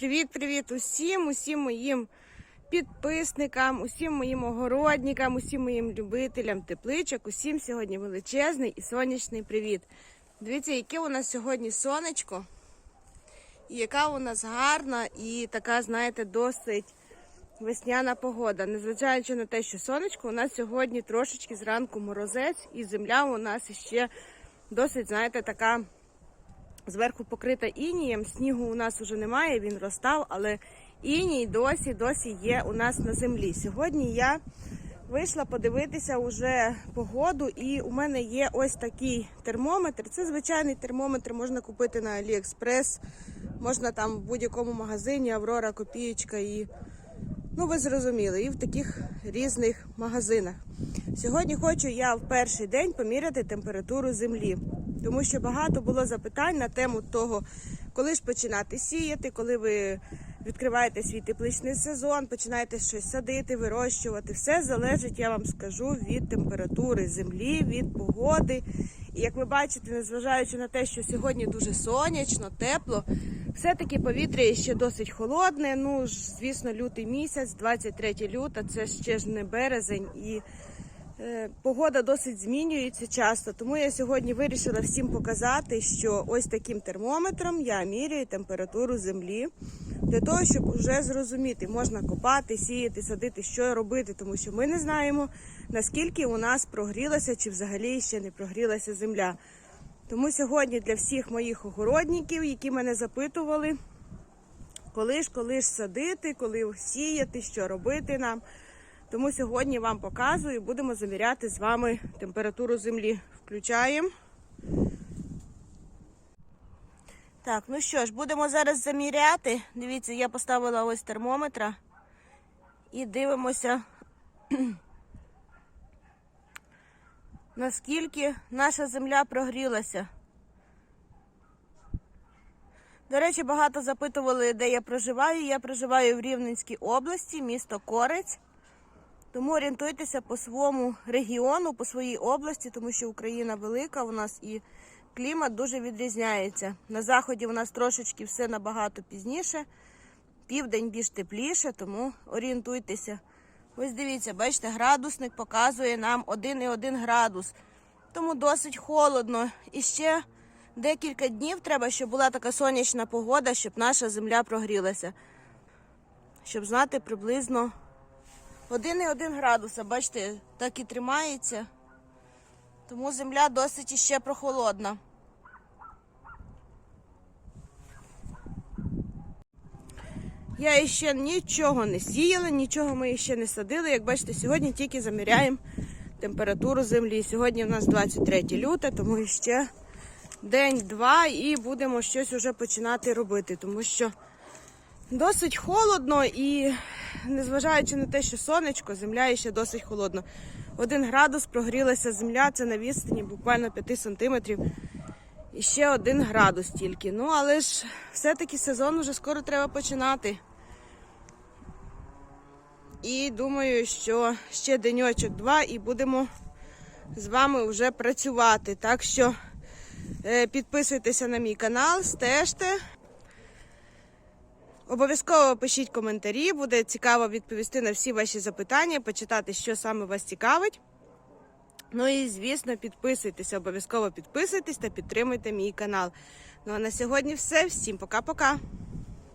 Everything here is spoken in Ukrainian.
Привіт-привіт усім, усім моїм підписникам, усім моїм огородникам, усім моїм любителям тепличок, усім сьогодні величезний і сонячний привіт. Дивіться, яке у нас сьогодні сонечко, і яка у нас гарна і така, знаєте, досить весняна погода. Незважаючи на те, що сонечко, у нас сьогодні трошечки зранку морозець, і земля у нас іще досить, знаєте, така зверху покрита інієм. Снігу у нас вже немає, він розстав, але іній досі досі є у нас на землі. Сьогодні я вийшла подивитися уже погоду, і у мене є ось такий термометр. Це звичайний термометр, можна купити на Аліекспрес, можна там в будь-якому магазині, Аврора, Копієчка і. Ну, ви зрозуміли, і в таких різних магазинах. Сьогодні хочу я в перший день поміряти температуру землі, тому що багато було запитань на тему того, коли ж починати сіяти, коли ви відкриваєте свій тепличний сезон, починаєте щось садити, вирощувати. Все залежить, я вам скажу, від температури землі, від погоди. І як ви бачите, незважаючи на те, що сьогодні дуже сонячно, тепло, все-таки повітря ще досить холодне. Ну, ж, звісно, лютий місяць, 23 люта, це ще ж не березень і погода досить змінюється часто. Тому я сьогодні вирішила всім показати, що ось таким термометром я міряю температуру землі для того, щоб вже зрозуміти, можна копати, сіяти, садити, що робити, тому що ми не знаємо, наскільки у нас прогрілася чи взагалі ще не прогрілася земля. Тому сьогодні для всіх моїх огородників, які мене запитували, коли ж, коли ж садити, коли сіяти, що робити нам. Тому сьогодні вам показую, будемо заміряти з вами температуру землі. Включаємо. Так, ну що ж, будемо зараз заміряти. Дивіться, я поставила ось термометра і дивимося, наскільки наша земля прогрілася. До речі, багато запитували, де я проживаю. Я проживаю в Рівненській області, місто Корець. Тому орієнтуйтеся по своєму регіону, по своїй області, тому що Україна велика у нас і клімат дуже відрізняється. На заході у нас трошечки все набагато пізніше, південь більш тепліше, тому орієнтуйтеся. Ось дивіться, бачите, градусник показує нам 1,1 градус. Тому досить холодно. І ще декілька днів треба, щоб була така сонячна погода, щоб наша земля прогрілася. Щоб знати приблизно 1,1 градуса, бачите, так і тримається. Тому земля досить іще прохолодна. Я ще нічого не сіяла, нічого ми ще не садили. Як бачите, сьогодні тільки заміряємо температуру землі. Сьогодні в нас 23 люте, тому ще день-два і будемо щось уже починати робити, тому що досить холодно і незважаючи на те, що сонечко, земля ще досить холодна. Один градус прогрілася земля, це на відстані буквально 5 сантиметрів. І ще один градус тільки. Ну, але ж все-таки сезон вже скоро треба починати. І думаю, що ще деньочок два і будемо з вами вже працювати. Так що е, підписуйтеся на мій канал, стежте. Обов'язково пишіть коментарі, буде цікаво відповісти на всі ваші запитання, почитати, що саме вас цікавить. Ну і, звісно, підписуйтесь, обов'язково підписуйтесь та підтримуйте мій канал. Ну а на сьогодні все. Всім пока-пока.